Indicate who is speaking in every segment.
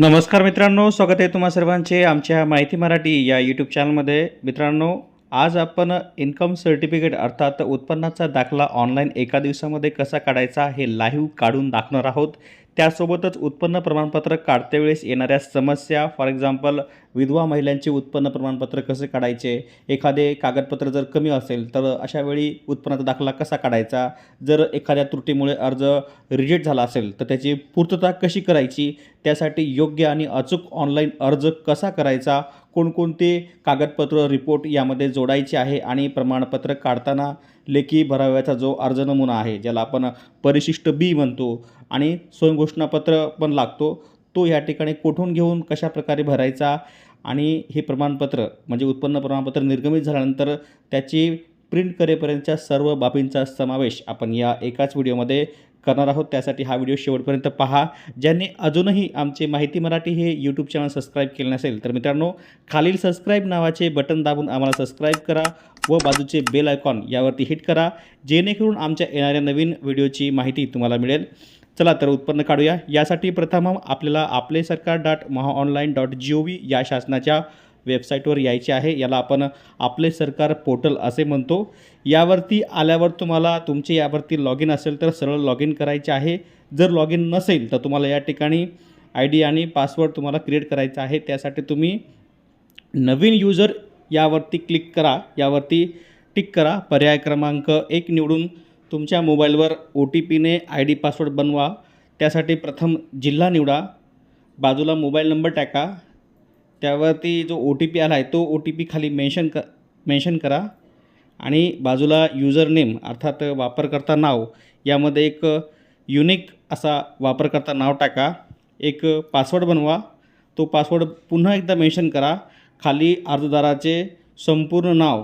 Speaker 1: नमस्कार मित्रांनो स्वागत आहे तुम्हा सर्वांचे आमच्या माहिती मराठी या यूट्यूब चॅनलमध्ये मित्रांनो आज आपण इन्कम सर्टिफिकेट अर्थात उत्पन्नाचा दाखला ऑनलाईन एका दिवसामध्ये कसा काढायचा हे लाईव्ह काढून दाखवणार आहोत. त्यासोबतच उत्पन्न प्रमाणपत्र काढते वेळेस येणाऱ्या समस्या फॉर एक्झाम्पल विधवा महिलांचे उत्पन्न प्रमाणपत्र कसे काढायचे? एखादे कागदपत्र जर कमी असेल तर अशा वेळी उत्पन्नाचा दाखला कसा काढायचा? जर एखाद्या त्रुटीमुळे अर्ज रिजेक्ट झाला असेल तर त्याची पूर्तता कशी करायची? त्यासाठी योग्य आणि अचूक ऑनलाईन अर्ज कसा करायचा? कोणकोणते कागदपत्र रिपोर्ट यामध्ये जोडायचे आहे आणि प्रमाणपत्र काढताना लेखी भराव्याचा जो अर्ज नमुना आहे ज्याला आपण परिशिष्ट बी म्हणतो आणि स्वयंघोषणापत्र पण लागतो तो या ठिकाणी कुठून घेऊन कशाप्रकारे भरायचा आणि हे प्रमाणपत्र म्हणजे उत्पन्न प्रमाणपत्र निर्गमित झाल्यानंतर त्याची प्रिंट करेपर्यंतच्या सर्व बाबींचा समावेश आपण या एकाच व्हिडिओमध्ये करणार आहोत. त्यासाठी हा व्हिडिओ शेवटपर्यंत पहा. ज्यांनी अजूनही आमचे माहिती मराठी हे यूट्यूब चॅनल सबस्क्राईब केले नसेल तर मित्रांनो खालील सबस्क्राईब नावाचे बटन दाबून आम्हाला सबस्क्राईब करा व बाजूचे बेल आयकॉन यावरती हिट करा. जेणेकरून आमच्या येणाऱ्या नवीन व्हिडिओची माहिती तुम्हाला मिळेल. चला तर उत्पन्न काढूया. यासाठी प्रथम आपल्याला आपले सरकार dot Maha online dot G O V या शासनाच्या वेबसाईटवर यायचे आहे. याला आपण आपले सरकार पोर्टल असे म्हणतो. यावरती आल्यावर तुम्हाला तुमचे यावरती लॉग इन असेल तर सरळ लॉग इन करायचे आहे. जर लॉग इन नसेल तर तुम्हाला या ठिकाणी आय डी आणि पासवर्ड तुम्हाला क्रिएट करायचा आहे. त्यासाठी तुम्ही नवीन युजर यावरती क्लिक करा. यावरती टिक करा. पर्याय क्रमांक एक निवडून तुमच्या मोबाईलवर ओ टी पीने आय डी पासवर्ड बनवा. त्यासाठी प्रथम जिल्हा निवडा. बाजूला मोबाईल नंबर टाका. त्यावरती जो ओ टी पी आला आहे तो ओ टी पी खाली मेन्शन क मेन्शन करा. आणि बाजूला युजर नेम अर्थात वापरकर्ता नाव यामध्ये एक युनिक असा वापरकर्ता नाव टाका. एक पासवर्ड बनवा. तो पासवर्ड पुन्हा एकदा मेन्शन करा. खाली अर्जदाराचे संपूर्ण नाव.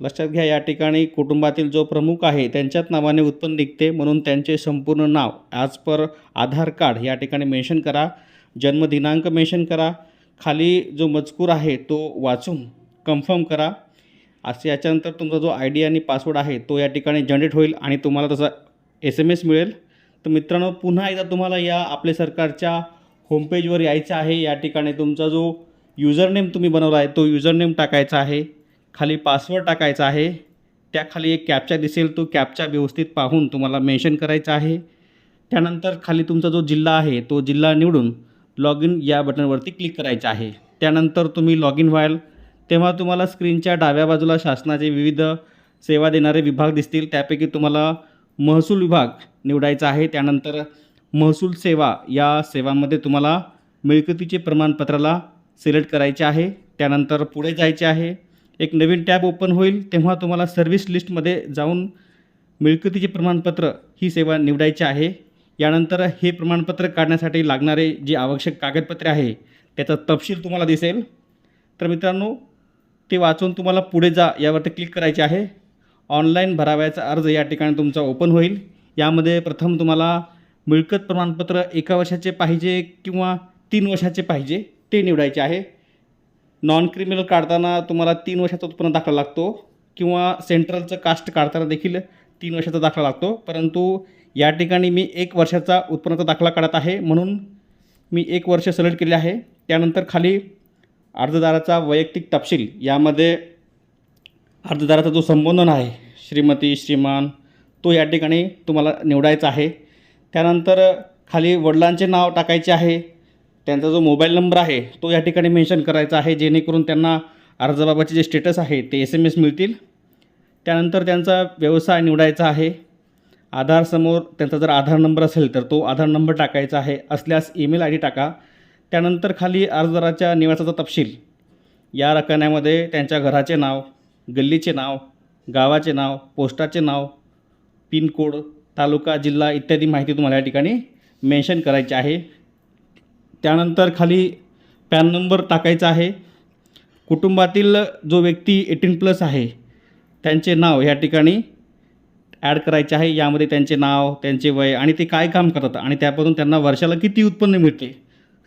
Speaker 1: लक्षात घ्या या ठिकाणी कुटुंबातील जो प्रमुख आहे त्यांच्याच नावाने उत्पन्न निघते. म्हणून त्यांचे संपूर्ण नाव ॲज पर आधार कार्ड या ठिकाणी मेन्शन करा. जन्मदिनांक मेन्शन करा. खाली जो मजकूर आहे तो वाचून कन्फर्म करा. असे याच्यानंतर तुमचा जो आय डी आणि पासवर्ड आहे तो या ठिकाणी जनरेट होईल आणि तुम्हाला तसा एस एम एस मिळेल. तर मित्रांनो पुन्हा एकदा तुम्हाला या आपल्या सरकारच्या होमपेजवर यायचं आहे. या ठिकाणी तुमचा जो युजर नेम तुम्ही बनवला आहे तो युजर नेम टाकायचा आहे. खाली पासवर्ड टाकायचा आहे. त्याखाली एक कॅपचा दिसेल. तो कॅपचा व्यवस्थित पाहून तुम्हाला मेन्शन करायचा आहे. त्यानंतर खाली तुमचा जो जिल्हा आहे तो जिल्हा निवडून लॉग इन या बटनवरती क्लिक करायचं आहे. त्यानंतर तुम्ही लॉग इन व्हाल तेव्हा तुम्हाला स्क्रीनच्या डाव्या बाजूला शासनाचे विविध सेवा देणारे विभाग दिसतील. त्यापैकी तुम्हाला महसूल विभाग निवडायचा आहे. त्यानंतर महसूल सेवा या सेवांमध्ये तुम्हाला मिळकतीचे प्रमाणपत्राला सिलेक्ट करायचे आहे. त्यानंतर पुढे जायचे आहे. एक नवीन टॅब ओपन होईल तेव्हा तुम्हाला सर्व्हिस लिस्टमध्ये जाऊन मिळकतीचे प्रमाणपत्र ही सेवा निवडायची आहे. यानंतर हे प्रमाणपत्र काढण्यासाठी लागणारे जे आवश्यक कागदपत्रे आहे त्याचा तपशील तुम्हाला दिसेल. तर मित्रांनो ते वाचून तुम्हाला पुढे जा यावरती क्लिक करायचे आहे. ऑनलाईन भरावयाचा अर्ज या ठिकाणी तुमचा ओपन होईल. यामध्ये प्रथम तुम्हाला मिळकत प्रमाणपत्र एका वर्षाचे पाहिजे किंवा तीन वर्षाचे पाहिजे ते निवडायचे आहे. नॉन क्रिमिनल काढताना तुम्हाला तीन वर्षाचा उत्पन्न दाखला लागतो किंवा सेंट्रलचं कास्ट काढताना देखील तीन वर्षाचा दाखला लागतो. परंतु या ठिकाणी मी एक वर्षाचा उत्पन्नाचा दाखला काढत आहे. म्हणून मी एक वर्ष सिलेक्ट केले आहे. त्यानंतर खाली अर्जदाराचा वैयक्तिक तपशील यामध्ये अर्जदाराचा जो संबोधन आहे श्रीमती श्रीमान तो या ठिकाणी तुम्हाला निवडायचा आहे. त्यानंतर खाली वडिलांचे नाव टाकायचे आहे. त्यांचा जो मोबाईल नंबर आहे तो या ठिकाणी मेन्शन करायचा आहे. जेणेकरून त्यांना अर्जाबाबतचे जे स्टेटस आहे ते एस एम एस मिळतील. त्यानंतर त्यांचा व्यवसाय निवडायचा आहे. आधारसमोर त्यांचा जर आधार नंबर असेल तर तो आधार नंबर टाकायचा आहे असल्यास ईमेल आय डी टाका. त्यानंतर खाली अर्जदाराच्या निवासाचा तपशील. या रकान्यामध्ये त्यांच्या घराचे नाव गल्लीचे नाव गावाचे नाव पोस्टाचे नाव पिनकोड तालुका जिल्हा इत्यादी माहिती तुम्हाला या ठिकाणी मेन्शन करायची आहे. त्यानंतर खाली पॅन नंबर टाकायचा आहे. कुटुंबातील जो व्यक्ती एटीन प्लस आहे त्यांचे नाव या ठिकाणी ॲड करायचे आहे यामध्ये त्यांचे नाव त्यांचे वय आणि ते काय काम करतात आणि त्यापासून त्यांना वर्षाला किती उत्पन्न मिळते?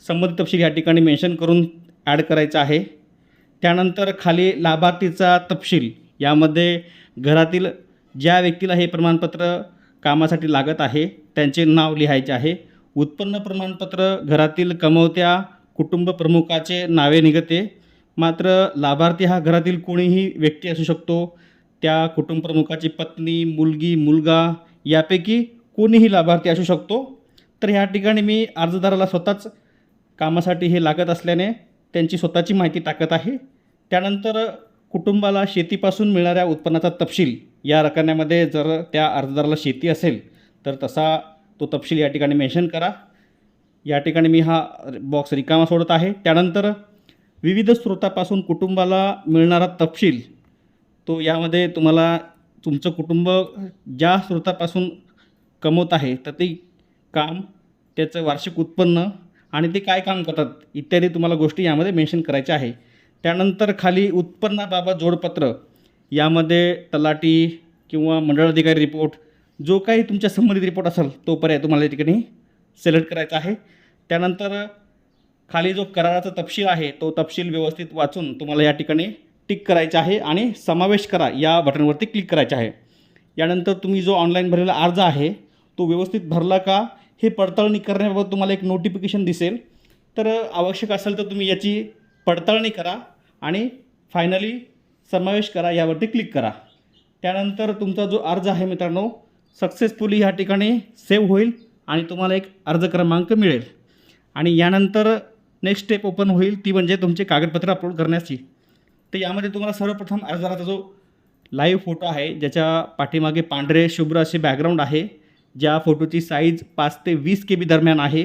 Speaker 1: संबंधित तपशील या ठिकाणी मेन्शन करून ॲड करायचं आहे. त्यानंतर खाली लाभार्थीचा तपशील. यामध्ये घरातील ज्या व्यक्तीला हे प्रमाणपत्र कामासाठी लागत आहे त्यांचे नाव लिहायचे आहे. उत्पन्न प्रमाणपत्र घरातील कमवत्या कुटुंब प्रमुखाचे नावे निघते. मात्र लाभार्थी हा घरातील कोणीही व्यक्ती असू शकतो. त्या कुटुंबप्रमुखाची पत्नी मुलगी मुलगा यापैकी कोणीही लाभार्थी असू शकतो. तर ह्या ठिकाणी मी अर्जदाराला स्वतःच कामासाठी हे लागत असल्याने त्यांची स्वतःची माहिती टाकत आहे. त्यानंतर कुटुंबाला शेतीपासून मिळणाऱ्या उत्पन्नाचा तपशील या रकान्यामध्ये जर त्या अर्जदाराला शेती असेल तर तसा तो तपशील या ठिकाणी मेन्शन करा. या ठिकाणी मी हा बॉक्स रिकामा सोडत आहे. त्यानंतर विविध स्रोतापासून कुटुंबाला मिळणारा तपशील तो यामध्ये तुम्हाला तुमचं कुटुंब ज्या स्रोतापासून कमवत आहे तर ते काम त्याचं वार्षिक उत्पन्न आणि ते काय काम करतात इत्यादी तुम्हाला गोष्टी यामध्ये मेन्शन करायच्या आहे. त्यानंतर खाली उत्पन्नाबाबत जोडपत्र यामध्ये तलाटी किंवा मंडळ अधिकारी रिपोर्ट जो काही तुमच्या संबंधित रिपोर्ट असेल तो पर्याय तुम्हाला या ठिकाणी सिलेक्ट करायचा आहे. त्यानंतर खाली जो कराराचा तपशील आहे तो तपशील व्यवस्थित वाचून तुम्हाला या ठिकाणी टिक करायचा आहे आणि समावेश करा या बटनवरती क्लिक करायचे आहे. यानंतर तुम्ही जो ऑनलाईन भरलेला अर्ज आहे तो व्यवस्थित भरला का हे पडताळणी करण्याबाबत तुम्हाला एक नोटिफिकेशन दिसेल. तर आवश्यक असेल तर तुम्ही याची पडताळणी करा आणि फायनली समावेश करा यावरती क्लिक करा. त्यानंतर तुमचा जो अर्ज आहे मित्रांनो सक्सेसफुली ह्या ठिकाणी सेव्ह होईल आणि तुम्हाला एक अर्ज क्रमांक मिळेल. आणि यानंतर नेक्स्ट स्टेप ओपन होईल ती म्हणजे तुमचे कागदपत्र अपलोड करण्याची. तर यामध्ये तुम्हाला सर्वप्रथम अर्जदाराचा जो लाईव्ह फोटो आहे ज्याच्या पाठीमागे पांढरे शुभ्र असे बॅकग्राऊंड आहे ज्या फोटोची साईज पाच ते वीस के बी दरम्यान आहे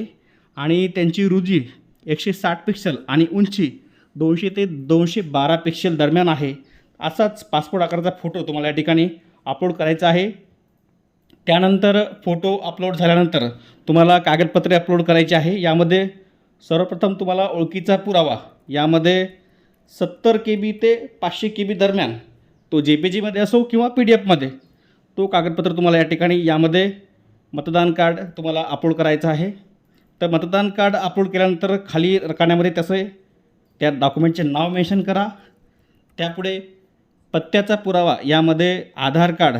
Speaker 1: आणि त्यांची रुजी एकशे साठ पिक्सल आणि उंची दोनशे ते दोनशे बारा पिक्सल दरम्यान आहे. असाच पासपोर्ट आकाराचा फोटो तुम्हाला या ठिकाणी अपलोड करायचा आहे. त्यानंतर फोटो अपलोड झाल्यानंतर तुम्हाला कागदपत्रे अपलोड करायची आहे. यामध्ये सर्वप्रथम तुम्हाला ओळखीचा पुरावा यामध्ये सत्तर के बी ते पाचशे के बी दरम्यान तो जे पी जीमध्ये असो किंवा पी डी एफमध्ये तो कागदपत्र तुम्हाला या ठिकाणी यामध्ये मतदान कार्ड तुम्हाला अपलोड करायचं आहे. तर मतदान कार्ड अपलोड केल्यानंतर खाली रकान्यामध्ये त्याचे त्या डॉक्युमेंटचे नाव मेन्शन करा. त्यापुढे पत्त्याचा पुरावा यामध्ये आधार कार्ड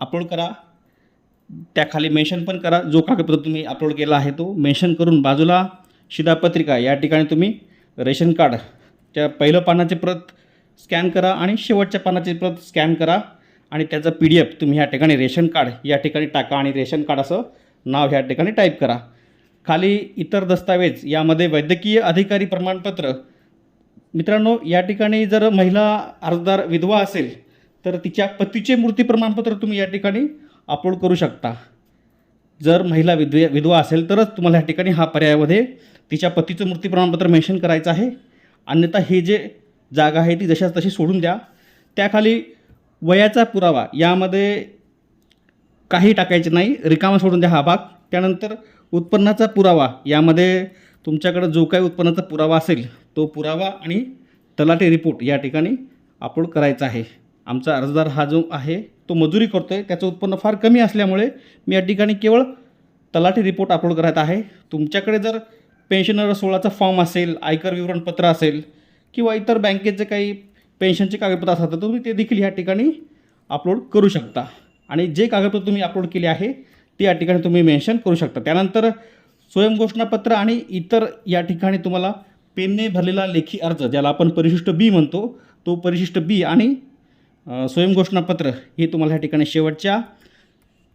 Speaker 1: अपलोड करा. त्याखाली मेन्शन पण करा. जो कागदपत्र तुम्ही अपलोड केला आहे तो मेन्शन करून बाजूला शिधापत्रिका या ठिकाणी तुम्ही रेशन कार्ड त्या पहिलं पानाची प्रत स्कॅन करा आणि शेवटच्या पानाची प्रत स्कॅन करा. आणि त्याचं पी डी एफ तुम्ही ह्या ठिकाणी रेशन कार्ड या ठिकाणी टाका आणि रेशन कार्ड असं नाव ह्या ठिकाणी टाईप करा. खाली इतर दस्तावेज यामध्ये वैद्यकीय अधिकारी प्रमाणपत्र. मित्रांनो या ठिकाणी जर महिला अर्जदार विधवा असेल तर तिच्या पतीचे मूर्ती प्रमाणपत्र तुम्ही या ठिकाणी अपलोड करू शकता. जर महिला विधवे विधवा असेल तरच तुम्हाला या ठिकाणी हा पर्यायामध्ये तिच्या पतीचं मूर्ती प्रमाणपत्र मेन्शन करायचं आहे. अन्यथा हे जे जागा आहे ती जशाच तशी सोडून द्या. त्याखाली वयाचा पुरावा यामध्ये काही टाकायचे नाही रिकामा सोडून द्या हा भाग. त्यानंतर उत्पन्नाचा पुरावा यामध्ये तुमच्याकडं जो काही उत्पन्नाचा पुरावा असेल तो पुरावा आणि तलाठी रिपोर्ट या ठिकाणी अपलोड करायचा आहे. आमचा अर्जदार हा जो आहे तो मजुरी करतो आहे त्याचं उत्पन्न फार कमी असल्यामुळे मी या ठिकाणी केवळ तलाठी रिपोर्ट अपलोड करायचा आहे. तुमच्याकडे जर पेन्शनर सोळाचा फॉर्म असेल आयकर विवरणपत्र असेल किंवा इतर बँकेचे काही पेन्शनचे कागदपत्र असतात तर तुम्ही ते देखील ह्या ठिकाणी अपलोड करू शकता. आणि जे कागदपत्र तुम्ही अपलोड केले आहे ते या ठिकाणी तुम्ही मेन्शन करू शकता. त्यानंतर स्वयंघोषणापत्र आणि इतर या ठिकाणी तुम्हाला पेनने भरलेला लेखी अर्ज ज्याला आपण परिशिष्ट बी म्हणतो तो परिशिष्ट बी आणि स्वयंघोषणापत्र हे तुम्हाला ह्या ठिकाणी शेवटच्या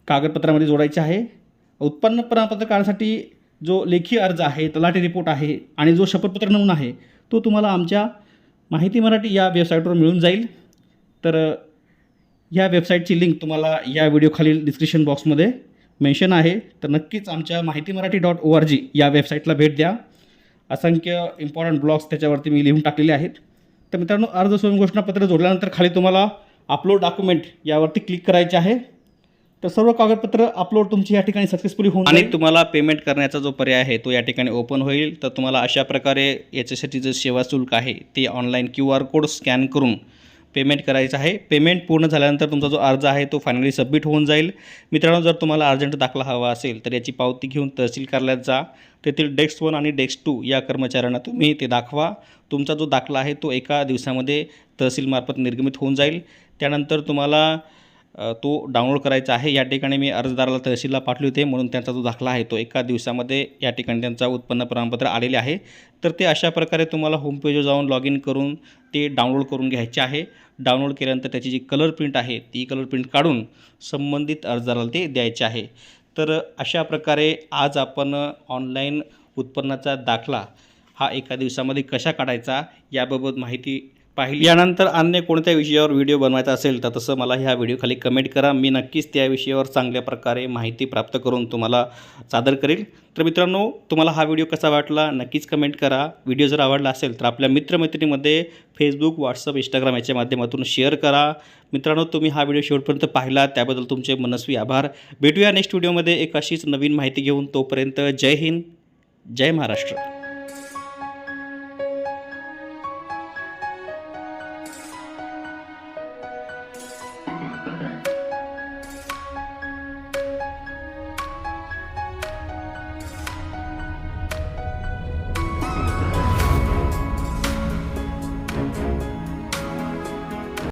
Speaker 1: कागदपत्रामध्ये जोडायचे आहे. उत्पन्न प्रमाणपत्र काढण्यासाठी जो लेखी अर्ज आहे तलाठी रिपोर्ट आहे आणि जो शपथपत्र नमुना आहे तो तुम्हाला आमच्या माहिती मराठी या वेबसाईटवर मिळून जाईल. तर ह्या या वेबसाईटची लिंक तुम्हाला या व्हिडिओखालील डिस्क्रिप्शन बॉक्समध्ये मेन्शन आहे. तर नक्कीच आमच्या माहिती Marathi dot O R G या वेबसाईटला भेट द्या. असंख्य इम्पॉर्टंट ब्लॉग्स त्याच्यावरती मी लिहून टाकलेले आहेत. तर मित्रांनो अर्ज स्वयंघोषणापत्र जोडल्यानंतर खाली तुम्हाला अपलोड डॉक्युमेंट यावरती क्लिक करायचे आहे. तर सर्व कागदपत्र अपलोड तुमची या ठिकाणी सक्सेसफुली होऊन आणि तुम्हाला पेमेंट करण्याचा जो पर्याय आहे तो या ठिकाणी ओपन होईल. तर तुम्हाला अशा प्रकारे याच्यासाठी जे सेवा शुल्क आहे ते online Q R code scan करून पेमेंट करायचं आहे. पेमेंट पूर्ण झाल्यानंतर तुमचा जो अर्ज आहे तो फायनली सबमिट होऊन जाईल. मित्रांनो जर तुम्हाला अर्जंट दाखला हवा असेल तर याची पावती घेऊन तहसील कार्यालयात जा. तेथील डेस्क वन आणि डेस्क टू या कर्मचाऱ्यांना तुम्ही ते दाखवा. तुमचा जो दाखला आहे तो एका दिवसामध्ये तहसीलमार्फत निर्गमित होऊन जाईल. त्यानंतर तुम्हाला तो डाउनलोड करायचा आहे. या ठिकाणी मी अर्जदाराला तहसीलला पाठवले होते. म्हणून त्यांचा जो दाखला आहे. तो एका दिवसामध्ये या ठिकाणी त्यांचा उत्पन्न प्रमाणपत्र आलेले आहे. तर ते अशा प्रकारे तुम्हाला होम पेजवर जाऊन लॉग इन करून ते डाउनलोड करून घ्यायचे आहे. डाउनलोड केल्यानंतर त्याची जी कलर प्रिंट आहे ती कलर प्रिंट काढून संबंधित अर्जदाराला ते द्यायचे आहे. तर अशा प्रकारे आज आपण ऑनलाईन उत्पन्नाचा दाखला हा एका दिवसामध्ये कशा काढायचा याबाबत माहिती पाहिली. यानंतर अन्य कोणत्या विषयावर व्हिडिओ बनवायचा असेल तर तसं मला ह्या व्हिडिओखाली कमेंट करा. मी नक्कीच त्या विषयावर चांगल्या प्रकारे माहिती प्राप्त करून तुम्हाला सादर करेल. तर मित्रांनो तुम्हाला हा व्हिडिओ कसा वाटला नक्कीच कमेंट करा. व्हिडिओ जर आवडला असेल तर आपल्या मित्रमैत्रिणीमध्ये फेसबुक व्हॉट्सअप इंस्टाग्राम याच्या माध्यमातून शेअर करा. मित्रांनो तुम्ही हा व्हिडिओ शेवटपर्यंत पाहिला त्याबद्दल तुमचे मनस्वी आभार. भेटूया नेक्स्ट व्हिडिओमध्ये एक अशीच नवीन माहिती घेऊन. तोपर्यंत जय हिंद जय महाराष्ट्र.